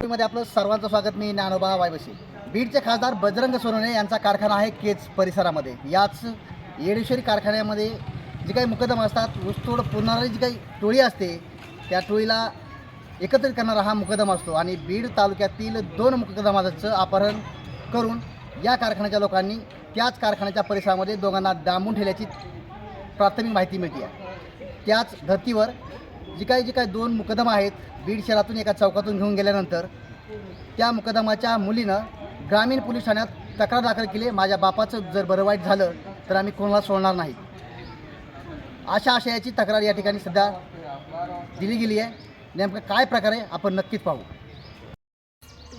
मध्ये आपलं सर्वांचं स्वागत. मी ज्ञानोबा वायवशी बीडचे खासदार बजरंग सोनवणे यांचा कारखाना आहे केज परिसरामध्ये. याच येडेश्वरी कारखान्यामध्ये जे काही मुकदम असतात ऊसतोड पुरणारी जी काही टोळी असते त्या टोळीला एकत्रित करणारा हा मुकदम असतो आणि बीड तालुक्यातील दोन मुकदमाचं अपहरण करून या कारखान्याच्या लोकांनी त्याच कारखान्याच्या परिसरामध्ये दोघांना डांबून ठेवल्याची प्राथमिक माहिती मिळते. त्याच धर्तीवर जी काही जी काही दोन मुकदमा आहेत बीड शहरातून एका चौकातून घेऊन गेल्यानंतर त्या मुकदमाच्या मुलीनं ग्रामीण पोलीस ठाण्यात तक्रार दाखल केली माझ्या बापाचं जर बरं वाईट झालं तर आम्ही कोणाला सोडणार नाही. अशा आशयाची तक्रार या ठिकाणी सध्या दिली गेली आहे. नेमकं काय प्रकार आहे आपण नक्कीच पाहू.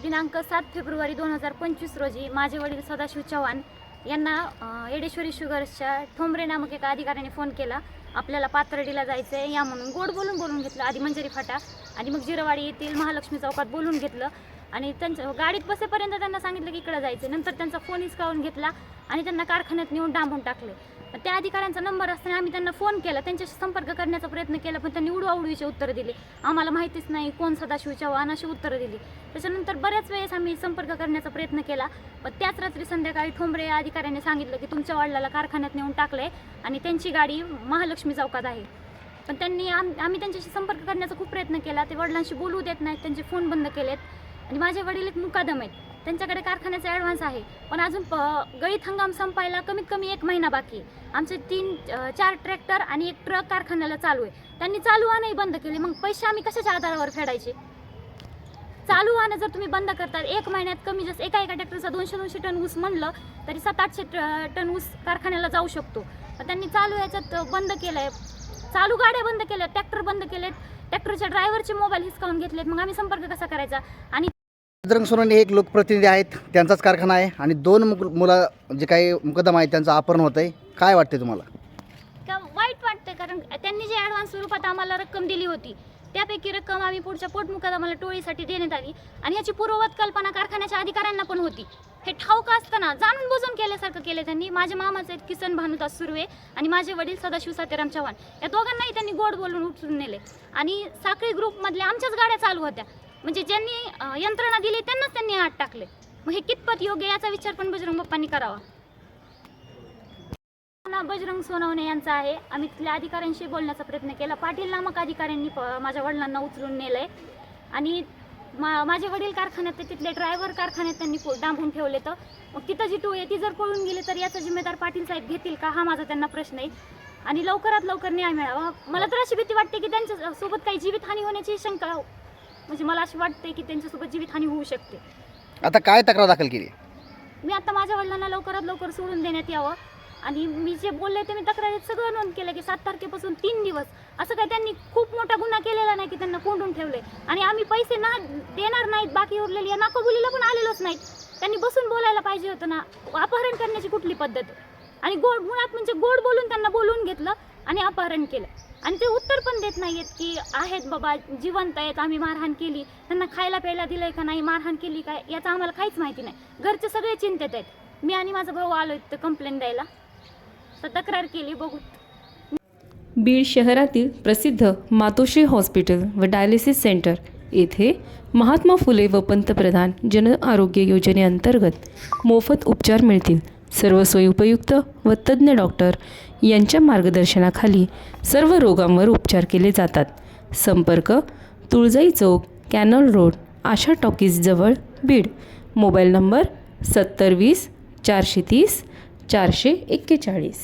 दिनांक सात फेब्रुवारी दोन हजार पंचवीस रोजी माझे वडील सदाशिव चव्हाण यांना येडेश्वरी शुगर्सच्या ठोंबरे नामक एका अधिकाऱ्याने फोन केला. आपल्याला पाथर्डीला जायचं आहे या म्हणून गोड बोलून बोलून घेतलं आधी मंजरी फाटा आणि मग जिरवाडी येथील महालक्ष्मी चौकात बोलून घेतलं. आणि त्यांच्या गाडीत बसेपर्यंत त्यांना सांगितलं की इकडं जायचं नंतर त्यांचा फोन हिसकावून घेतला आणि त्यांना कारखान्यात नेऊन डांबून टाकले. त्या अधिकाऱ्यांचा नंबर असताना आम्ही त्यांना फोन केला. त्यांच्याशी संपर्क करण्याचा प्रयत्न केला पण त्यांनी उडवाउडवीचे उत्तरं दिले. आम्हाला माहितीच नाही कोण सदाशिव चव्हाण अशी उत्तरं दिली. त्याच्यानंतर बऱ्याच वेळेस आम्ही संपर्क करण्याचा प्रयत्न केला. पण त्याच रात्री संध्याकाळी ठोंबरे या अधिकाऱ्याने सांगितलं की तुमच्या वडिलाला कारखान्यात नेऊन टाकलं आहे आणि त्यांची गाडी महालक्ष्मी चौकात आहे. पण त्यांनी आम आम्ही त्यांच्याशी संपर्क करण्याचा खूप प्रयत्न केला. ते वडिलांशी बोलू देत नाहीत त्यांचे फोन बंद केलेत. आणि माझे वडील एक मुकादम आहेत. त्यांच्याकडे कारखान्याचा ॲडव्हान्स आहे. पण अजून प गळीत हंगाम संपायला कमीत कमी एक महिना बाकी आमचे तीन चार ट्रॅक्टर आणि एक ट्रक कारखान्याला चालू आहे. त्यांनी चालू आणही बंद केले. मग पैसे आम्ही कशाच्या आधारावर फेडायचे? चालू आणं जर तुम्ही बंद करतात एक महिन्यात कमी जास्त एका एका ट्रॅक्टरचा दोनशे दोनशे टन ऊस म्हणलं तरी सात आठशे ट- टन ऊस कारखान्याला जाऊ शकतो. पण त्यांनी चालू याच्यात बंद केलं आहे चालू गाड्या बंद केल्या ट्रॅक्टर बंद केलेत. ट्रॅक्टरच्या ड्रायव्हरचे मोबाईल हिसकावून घेतलेत. मग आम्ही संपर्क कसा करायचा? आणि बजरंग सोनवणे हे एक लोकप्रतिनिधी आहेत त्यांचाच कारखाना आहे आणि दोन मुक मुलं जे काही मुकदम आहे त्यांचं अपहरण होतं आहे काय वाटते तुम्हाला? का वाईट वाटतं कारण त्यांनी जे ॲडव्हान्स स्वरूपात आम्हाला रक्कम दिली होती त्यापैकी रक्कम आम्ही पुढच्या पोटमुखात आम्हाला टोळीसाठी देण्यात आली आणि याची पूर्ववत कल्पना कारखान्याच्या अधिकाऱ्यांना पण होती. हे ठाऊक असताना जाणून बुजून केल्यासारखं केलं त्यांनी. माझ्या मामाचे आहेत किसन भानुदास सुर्वे आणि माझे वडील सदाशिव सातेराम चव्हाण. या दोघांनाही त्यांनी गोड बोलून उचलून नेले. आणि साखळी ग्रुपमधल्या आमच्याच गाड्या चालू होत्या. म्हणजे ज्यांनी यंत्रणा दिली त्यांनाच त्यांनी आत टाकले. मग हे कितपत योग्य याचा विचार पण बजरंग बाप्पांनी करावा. बजरंग सोनवणे यांचा आहे. आम्ही तिथल्या अधिकाऱ्यांशी बोलण्याचा प्रयत्न केला. पाटील नामक अधिकाऱ्यांनी प- माझ्या वडिलांना उचलून नेलंय. आणि मा माझे वडील कारखान्यात ते तिथले ड्रायव्हर कारखान्यात त्यांनी डांबून ठेवले तर मग तिथं जी टू आहे ती जर पळून गेली तर याचा जिम्मेदार पाटील साहेब घेतील का? हा माझा त्यांना प्रश्न आहे. आणि लवकरात लवकर न्याय मिळावा. मला तर अशी भीती वाटते की त्यांच्यासोबत काही जीवितहानी होण्याची शंका म्हणजे मला अशी वाटते की त्यांच्यासोबत जीवितहानी होऊ शकते. आता काय तक्रार दाखल केली? मी आता माझ्या वडिलांना लवकरात लवकर सोडून देण्यात यावं. आणि मी जे बोलले ते मी तक्रारीत सगळं नोंद केलं की सात तारखेपासून तीन दिवस. असं काय त्यांनी खूप मोठा गुन्हा केलेला नाही की त्यांना कोंडून ठेवले आणि आम्ही पैसे ना देणार नाहीत बाकी उरलेली या नाकोबुलीला पण आलेलोच नाहीत. त्यांनी बसून बोलायला पाहिजे होतं ना. अपहरण करण्याची कुठली पद्धत? आणि गोड मुळात म्हणजे गोड बोलून त्यांना बोलवून घेतलं आणि अपहरण केलं. आणि ते उत्तर पण देत नाहीयेत की आहेत बाबा जिवंत आहेत आम्ही मारहाण केली. त्यांना खायला प्यायला दिलंय का नाही मारहाण केली काय याचं आम्हाला काहीच माहिती नाही. घरचे सगळे चिंतेत आहेत. मी आणि माझा भाऊ आलो इथं कंप्लेंट द्यायला. तर तक्रार केली बघू. बीड शहरातील प्रसिद्ध मातोश्री हॉस्पिटल व डायलिसिस सेंटर येथे महात्मा फुले व पंतप्रधान जन आरोग्य योजनेअंतर्गत मोफत उपचार मिळतील. सर्व सोयीउपयुक्त व तज्ज्ञ डॉक्टर यांच्या मार्गदर्शनाखाली सर्व रोगांवर उपचार केले जातात. संपर्क तुळजाई चौक कॅनल रोड आशा टॉकीजजवळ बीड. मोबाईल नंबर सत्तर वीस चारशे तीस चारशे एक्केचाळीस.